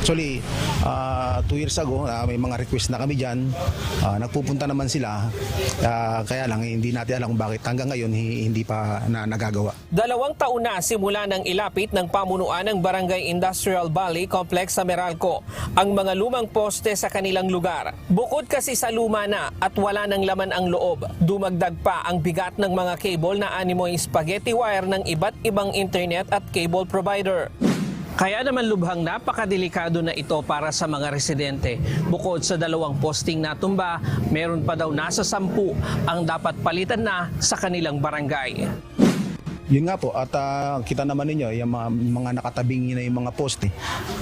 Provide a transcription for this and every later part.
Actually, ah, two years ago, ah, may mga request na kami dyan. Ah, nagpupunta naman sila. Ah, kaya lang, eh, hindi natin alam bakit hanggang ngayon hi- hindi pa na nagagawa. Dalawang taon na simula ng ilapit ng pamunuan ng Barangay Industrial Valley Complex sa Meralco ang mga lumang poste sa kanilang lugar. Bukod kasi sa luma na at wala ng laman ang loob, dumagdag pa ang bigat ng mga cable na animoy spaghetti wire ng iba't ibang internet at cable provider. Kaya naman lubhang napakadelikado na ito para sa mga residente. Bukod sa dalawang posting na tumba, meron pa daw nasa sampu ang dapat palitan na sa kanilang barangay. Yun nga po, at ah, kita naman ninyo, yung mga, mga nakatabingi na yung mga poste.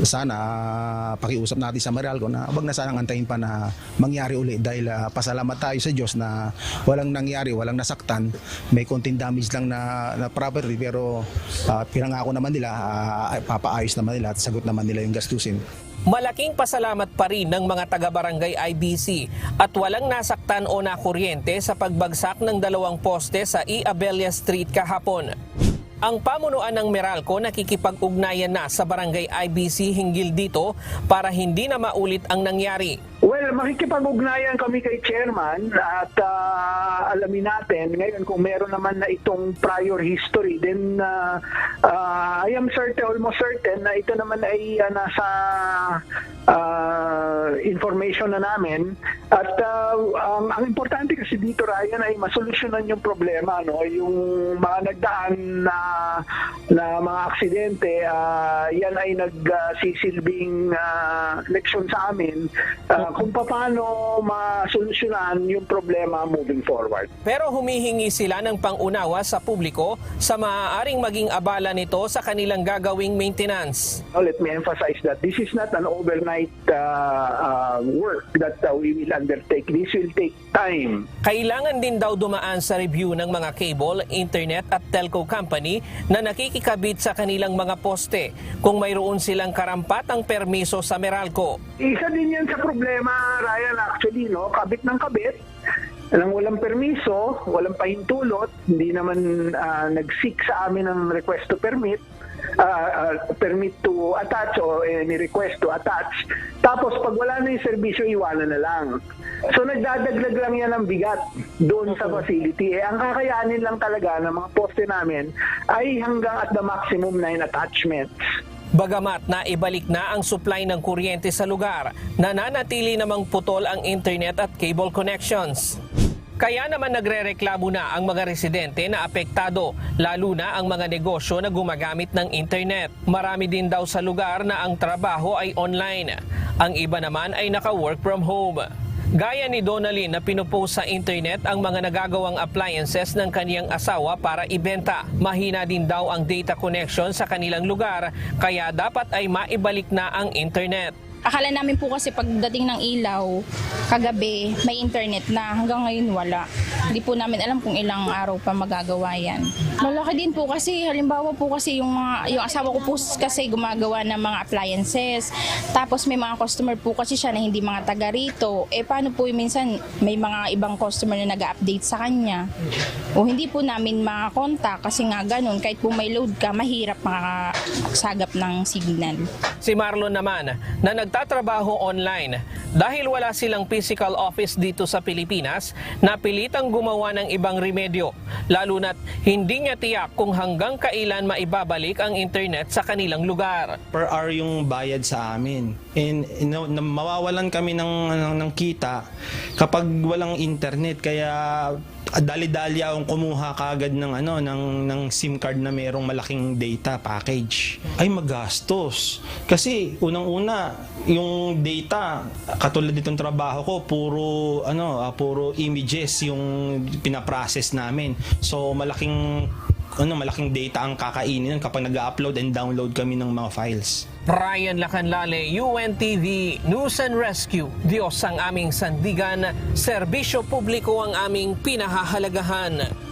Sana ah, pakiusap natin sa Meralco na wag na sanang antayin pa na mangyari uli dahil ah, pasalamat tayo sa Diyos na walang nangyari, walang nasaktan. May konting damage lang na, na property pero uh, pinangako naman nila, ah, papaayos naman nila at sagot naman nila yung gastusin. Malaking pasalamat pa rin ng mga taga-barangay IBC at walang nasaktan o nakuryente sa pagbagsak ng dalawang poste sa E. Abella Street kahapon. Ang pamunuan ng Meralco nakikipag-ugnayan na sa barangay IBC hinggil dito para hindi na maulit ang nangyari. Well, makikipag-ugnayan kami kay chairman at ah, alamin natin ngayon kung meron naman na itong prior history then ah, ah, I am certain, almost certain na ito naman ay ah, nasa information na namin at ah, ang, ang importante kasi dito Ryan ay masolusyonan yung problema no yung mga nagdaan na na mga aksidente ah, yan ay nagsisilbing uh, leksyon sa amin ah, kung paano masolusyonan yung problema moving forward. Pero humihingi sila ng pangunawa sa publiko sa maaaring maging abala nito sa kanilang gagawing maintenance. Now, let me emphasize that this is not an overnight uh, uh, work that uh, we will undertake. This will take time. Kailangan din daw dumaan sa review ng mga cable, internet at telco company na nakikikabit sa kanilang mga poste kung mayroon silang karampatang permiso sa Meralco. Isa din yan sa problema, Ryan, actually, no? Kabit ng kabit. Nang walang permiso, walang pahintulot, hindi naman ah, nag-seek sa amin ng request to permit, ah, ah, permit to attach o any request to attach. Tapos pag wala na yung serbisyo, iwanan na lang. So nagdadagdag lang yan ng bigat doon sa facility. Eh, ang kakayanin lang talaga ng mga poste namin ay hanggang at the maximum 9 attachments. Bagamat na ibalik na ang supply ng kuryente sa lugar, nananatili namang putol ang internet at cable connections. Kaya naman nagrereklamo na ang mga residente na apektado, lalo na ang mga negosyo na gumagamit ng internet. Marami din daw sa lugar na ang trabaho ay online. Ang iba naman ay naka-work from home. Gaya ni Donalyn na pinupost sa internet ang mga nagagawang appliances ng kaniyang asawa para ibenta. Mahina din daw ang data connection sa kanilang lugar kaya dapat ay maibalik na ang internet. Akala namin po kasi pagdating ng ilaw, kagabi, may internet na. Hanggang ngayon wala. Hindi po namin alam kung ilang araw pa magagawa yan. Malaki din po kasi, halimbawa po kasi yung, mga, yung asawa ko po kasi gumagawa ng mga appliances. Tapos may mga customer po kasi siya na hindi mga taga rito. Eh paano po minsan may mga ibang customer na nag-update sa kanya. O hindi po namin makakontak kasi nga ganun, kahit po may load ka, mahirap makasagap ng signal. Si Marlon naman na nagtatrabaho online dahil wala silang physical office dito sa Pilipinas, napilitang gumawa ng ibang remedyo. Lalo na't hindi niya tiyak kung hanggang kailan maibabalik ang internet sa kanilang lugar. per hour yung bayad sa amin. And know, na- mawawalan kami ng, ng, ng kita kapag walang internet. Kaya dali-dali akong kumuha kagad ng ano ng ng SIM card na mayroong malaking data package. Ay magastos. Kasi unang-una yung data katulad nitong trabaho ko puro ano ah, puro images yung pinaprocess namin. So malaking ano malaking data ang kakainin kapag nag-upload and download kami ng mga files. Ryan Lacanlale, UNTV, News and Rescue. Diyos ang aming sandigan, serbisyo publiko ang aming pinahahalagahan.